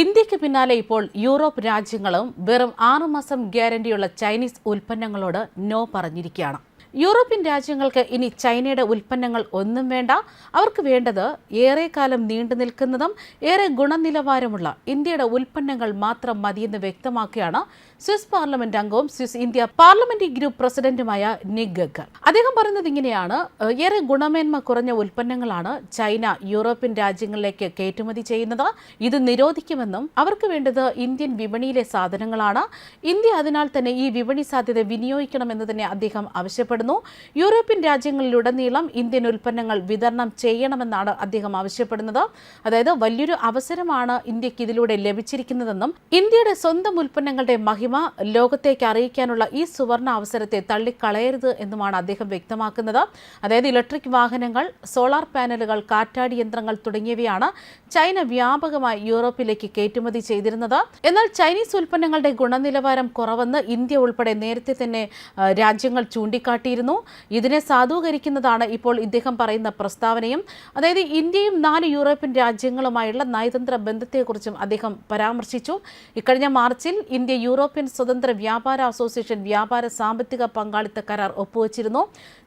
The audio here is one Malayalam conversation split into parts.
ഇന്ത്യയ്ക്ക് പിന്നാലെ ഇപ്പോൾ യൂറോപ്പ് രാജ്യങ്ങളും വെറും ആറുമാസം ഗ്യാരണ്ടിയുള്ള ചൈനീസ് ഉൽപ്പന്നങ്ങളോട് നോ പറഞ്ഞിരിക്കുകയാണ്. യൂറോപ്യൻ രാജ്യങ്ങൾക്ക് ഇനി ചൈനയുടെ ഉൽപ്പന്നങ്ങൾ ഒന്നും വേണ്ട. അവർക്ക് വേണ്ടത് ഏറെക്കാലം നീണ്ടു നിൽക്കുന്നതും ഏറെ ഗുണനിലവാരമുള്ള ഇന്ത്യയുടെ ഉൽപ്പന്നങ്ങൾ മാത്രം മതിയെന്ന് വ്യക്തമാക്കിയാണ് സ്വിസ് പാർലമെന്റ് അംഗവും സ്വിസ് ഇന്ത്യ പാർലമെന്ററി ഗ്രൂപ്പ് പ്രസിഡന്റുമായ നിക് അദ്ദേഹം പറയുന്നത് ഇങ്ങനെയാണ് ഏറെ ഗുണമേന്മ കുറഞ്ഞ ഉൽപ്പന്നങ്ങളാണ് ചൈന യൂറോപ്യൻ രാജ്യങ്ങളിലേക്ക് കയറ്റുമതി ചെയ്യുന്നത്. ഇത് നിരോധിക്കുമെന്നും അവർക്ക് വേണ്ടത് ഇന്ത്യൻ വിപണിയിലെ സാധനങ്ങളാണ്. ഇന്ത്യ അതിനാൽ തന്നെ ഈ വിപണി സാധ്യത വിനിയോഗിക്കണമെന്ന് തന്നെ അദ്ദേഹം ആവശ്യപ്പെടുന്നു യൂറോപ്യൻ രാജ്യങ്ങളിലുടനീളം ഇന്ത്യൻ ഉൽപ്പന്നങ്ങൾ വിതരണം ചെയ്യണമെന്നാണ് അദ്ദേഹം ആവശ്യപ്പെടുന്നത്. അതായത് വലിയൊരു അവസരമാണ് ഇന്ത്യയ്ക്ക് ഇതിലൂടെ ലഭിച്ചിരിക്കുന്നതെന്നും ഇന്ത്യയുടെ സ്വന്തം ഉൽപ്പന്നങ്ങളുടെ മഹിമ ലോകത്തേക്ക് അറിയിക്കാനുള്ള ഈ സുവർണ അവസരത്തെ തള്ളിക്കളയരുത് എന്നുമാണ് അദ്ദേഹം വ്യക്തമാക്കുന്നത്. അതായത് ഇലക്ട്രിക് വാഹനങ്ങൾ സോളാർ പാനലുകൾ കാറ്റാടി യന്ത്രങ്ങൾ തുടങ്ങിയവയാണ് ചൈന വ്യാപകമായി യൂറോപ്പിലേക്ക് കയറ്റുമതി ചെയ്തിരുന്നത്. എന്നാൽ ചൈനീസ് ഉൽപ്പന്നങ്ങളുടെ ഗുണനിലവാരം കുറവെന്ന് ഇന്ത്യ ഉൾപ്പെടെ നേരത്തെ തന്നെ രാജ്യങ്ങൾ രാജ്യങ്ങൾ ചൂണ്ടിക്കാട്ടിയിരുന്നു ഇതിനെ സാധൂകരിക്കുന്നതാണ് ഇപ്പോൾ ഇദ്ദേഹം പറയുന്ന പ്രസ്താവനയും. അതായത് ഇന്ത്യയും നാല് യൂറോപ്യൻ രാജ്യങ്ങളുമായുള്ള നയതന്ത്ര ബന്ധത്തെക്കുറിച്ചും അദ്ദേഹം പരാമർശിച്ചു. ഇക്കഴിഞ്ഞ മാർച്ചിൽ ഇന്ത്യ യൂറോപ്യൻ സ്വതന്ത്ര വ്യാപാര അസോസിയേഷൻ വ്യാപാര സാമ്പത്തിക പങ്കാളിത്ത കരാർ ഒപ്പുവച്ചിരുന്നു.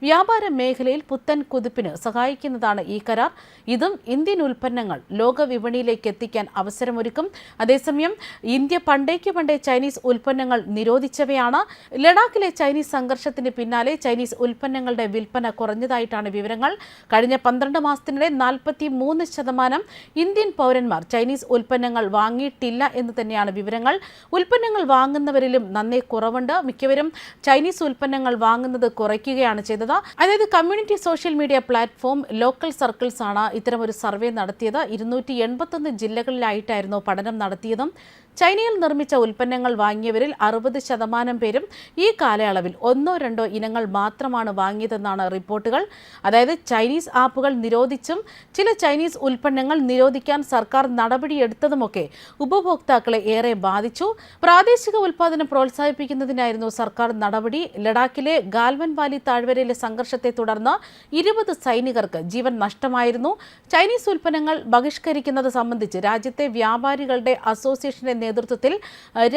വ്യാപാര മേഖലയിൽ പുത്തൻ കുതിപ്പിന് സഹായിക്കുന്നതാണ് ഈ കരാർ. ഇതും ഇന്ത്യൻ ഉൽപ്പന്നങ്ങൾ ലോക വിപണിയിലേക്ക് എത്തിക്കാൻ അവസരമൊരുക്കും. അതേസമയം ഇന്ത്യ പണ്ടേക്ക് പണ്ടേ ചൈനീസ് ഉൽപ്പന്നങ്ങൾ നിരോധിച്ചവയാണ്. ലഡാക്കിലെ ചൈനീസ് സംഘർഷത്തിന് പിന്നാലെ ചൈനീസ് ഉൽപ്പന്നങ്ങളുടെ വിൽപ്പന കുറഞ്ഞതായിട്ടാണ് വിവരങ്ങൾ. കഴിഞ്ഞ പന്ത്രണ്ട് മാസത്തിനിടെ നാൽപ്പത്തി മൂന്ന് ശതമാനം ഇന്ത്യൻ പൗരന്മാർ ചൈനീസ് ഉൽപ്പന്നങ്ങൾ വാങ്ങിയിട്ടില്ല എന്ന് തന്നെയാണ് വിവരങ്ങൾ. ഉൽപ്പന്നങ്ങൾ വാങ്ങുന്നവരിലും നന്നേ കുറവുണ്ട്. മിക്കവരും ചൈനീസ് ഉൽപ്പന്നങ്ങൾ വാങ്ങുന്നത് കുറയ്ക്കുകയാണ് ചെയ്തത്. അതായത് community social media platform local circles ആണ് ഇത്തരമൊരു സർവേ നടത്തിയത്. ഇരുന്നൂറ്റി എൺപത്തൊന്ന് ജില്ലകളിലായിട്ടായിരുന്നു പഠനം നടത്തിയതും. ചൈനയിൽ നിർമ്മിച്ച ഉൽപ്പന്നങ്ങൾ വാങ്ങിയവരിൽ അറുപത് ശതമാനം പേരും ഈ കാലയളവിൽ ഒന്നോ രണ്ടോ ഇനങ്ങൾ മാത്രമാണ് വാങ്ങിയതെന്നാണ് റിപ്പോർട്ടുകൾ. അതായത് ചൈനീസ് ആപ്പുകൾ നിരോധിച്ചും ചില ചൈനീസ് ഉൽപ്പന്നങ്ങൾ നിരോധിക്കാൻ സർക്കാർ നടപടിയെടുത്തതുമൊക്കെ ഉപഭോക്താക്കളെ ഏറെ ബാധിച്ചു. പ്രാദേശിക ഉൽപ്പാദനം പ്രോത്സാഹിപ്പിക്കുന്നതിനായിരുന്നു സർക്കാർ നടപടി. ലഡാക്കിലെ ഗാൽവൻ വാലി താഴ്വരയിലെ സംഘർഷത്തെ തുടർന്ന് ഇരുപത് സൈനികർക്ക് ജീവൻ നഷ്ടമായിരുന്നു. ചൈനീസ് ഉൽപ്പന്നങ്ങൾ ബഹിഷ്കരിക്കുന്നത് സംബന്ധിച്ച് രാജ്യത്തെ വ്യാപാരികളുടെ അസോസിയേഷന്റെ നേതൃത്വത്തിൽ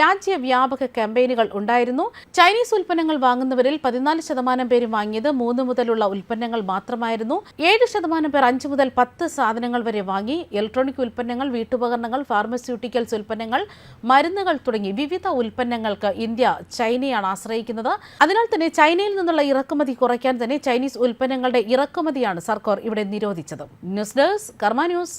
രാജ്യവ്യാപക ക്യാമ്പയിനുകൾ ഉണ്ടായിരുന്നു. ചൈനീസ് ഉൽപ്പന്നങ്ങൾ വാങ്ങുന്നവരിൽ പതിനാല് ശതമാനം പേരും വാങ്ങിയത് മൂന്ന് മുതലുള്ള ഉൽപ്പന്നങ്ങൾ മാത്രമായിരുന്നു. ഏഴ് ശതമാനം പേർ അഞ്ച് മുതൽ പത്ത് സാധനങ്ങൾ വരെ വാങ്ങി. ഇലക്ട്രോണിക് ഉൽപ്പന്നങ്ങൾ വീട്ടുപകരണങ്ങൾ ഫാർമസ്യൂട്ടിക്കൽസ് ഉൽപ്പന്നങ്ങൾ മരുന്നുകൾ തുടങ്ങി വിവിധ ഉൽപ്പന്നങ്ങൾക്ക് ഇന്ത്യ ചൈനയാണ് ആശ്രയിക്കുന്നത്. അതിനാൽ തന്നെ ചൈനയിൽ നിന്നുള്ള ഇറക്കുമതി കുറയ്ക്കാൻ തന്നെ ചൈനീസ് ഉൽപ്പന്നങ്ങളുടെ ഇറക്കുമതിയാണ് സർക്കാർ ഇവിടെ നിരോധിച്ചത്. News desk Karma news.